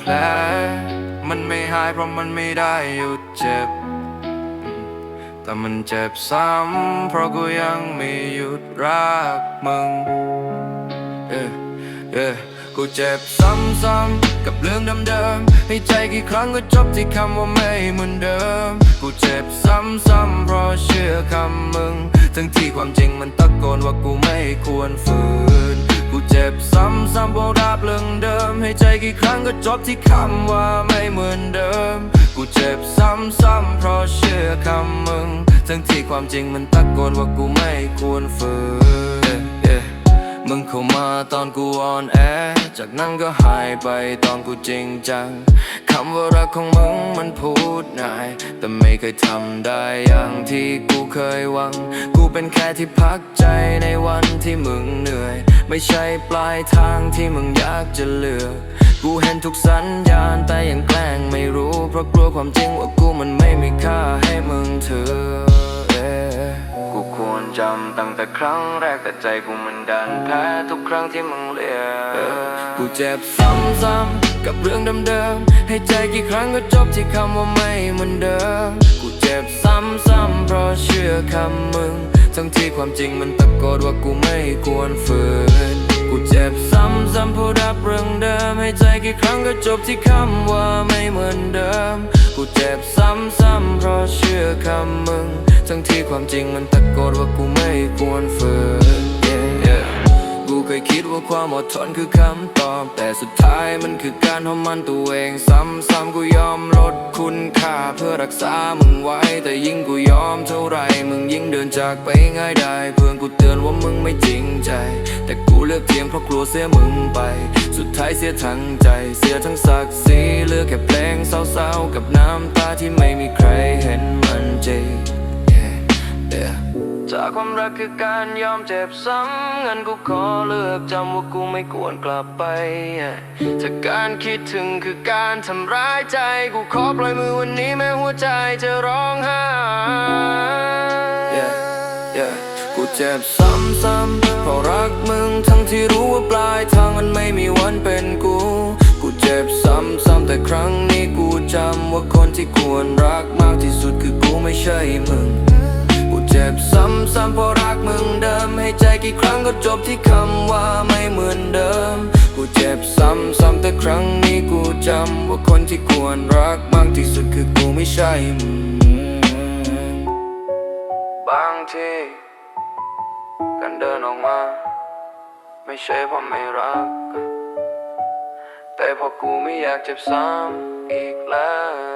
แผล มันไม่หายเพราะมันไม่ได้หยุดเจ็บ แต่มันเจ็บซ้ำเพราะกูยังไม่หยุดรักมึง เอ้ยเอ้ยกูเจ็บซ้ำๆกับเรื่องเดิมๆให้ใจกี่ครั้งก็จบที่คำว่าไม่เหมือนเดิม กูเจ็บซ้ำๆเพราะเชื่อคำมึง ทั้งที่ความจริงมันตะโกนว่ากูไม่ควรฝืน กูเจ็บซ้ำๆเพราะรับเรื่องเดิม ให้ใจกี่ครั้งก็จบที่คำว่าไม่เหมือนเดิม กูเจ็บซ้ำๆเพราะเชื่อคำมึง ทั้งที่ความจริงมันตะโกนว่ากูไม่ควรฝืน Yeah มึงเข้ามาตอนกูอ่อนแอ จากนั้นก็หายไปตอนกูจริงจัง คำว่ารักของมึงมันพูดง่าย แต่ไม่เคยทำได้อย่างที่กูเคยหวัง กูเป็นแค่ที่พักใจในวันที่มึงเหนื่อย ไม่ใช่ปลายทางที่มึงอยากจะเลือก กูเห็นทุกสัญญาณแต่ยังแกล้งไม่รู้ เพราะกลัวความจริงว่ากูมันไม่มีค่าให้มึงถือ Yeah กูควรจำตั้งแต่ครั้งแรกแต่ใจกูมันดันแพ้ทุกครั้งที่มึงเรียกกูเจ็บซ้ำๆกับเรื่องเดิมๆให้ใจกี่ครั้งก็จบที่คำว่าไม่เหมือนเดิม กูเจ็บซ้ำๆเพราะเชื่อคำมึง ทั้งที่ความจริงมันตะโกนว่ากูไม่ควรฝืนกูเจ็บ ซ้ำๆเพราะรับเรื่องเดิม ให้ใจกี่ครั้งก็จบที่คำว่าไม่เหมือนเดิม กูเจ็บซ้ำๆเพราะเชื่อคำมึง ทั้งที่ความจริงมันตะโกนว่ากูไม่ควรฝืน Yeah, yeah กูเคยคิดว่าความอดทนคือคำตอบ แต่สุดท้ายมันคือการทำมันตัวเองซ้ำๆกูยอมลดคุณค่าเพื่อรักษามึงไว้ แต่ยิ่งกูยอมเท่าไหรมึงยิ่งเดินจากไปง่ายได้เพื่อนกูเตือนว่ามึงไม่จริงใจ แต่ เลือกเพียงเพราะกลัวเสียมึงไป สุดท้ายเสียทั้งใจ เสียทั้งศักดิ์ศรีเหลือแค่เพลงเศร้าๆ กับน้ำตาที่ไม่มีใครเห็นมันจริง Yeah, yeah จากความรักคือการยอมเจ็บซ้ำงั้นกูขอเลือกจำว่ากูไม่ควรกลับไปถ้าการคิดถึงคือการทำร้ายใจ กูขอปล่อยมือวันนี้แม้หัวใจจะร้องไห้ กูเจ็บซ้ำๆเพราะรักมึงทั้งที่รู้ว่าปลายทางมันไม่มีวันเป็นกู กูเจ็บซ้ำๆแต่ครั้งนี้กูจำว่าคนที่ควรรักมากที่สุดคือกูไม่ใช่มึง กูเจ็บซ้ำๆเพราะรักมึงเดิม ให้ใจกี่ครั้งก็จบที่คำว่าไม่เหมือนเดิม กูเจ็บซ้ำๆแต่ครั้งนี้กูจำว่าคนที่ควรรักมากที่สุดคือกูไม่ใช่มึงบางที การเดินออกมา ไม่ใช่เพราะไม่รัก แต่เพราะกูไม่อยากเจ็บซ้ำอีกแล้ว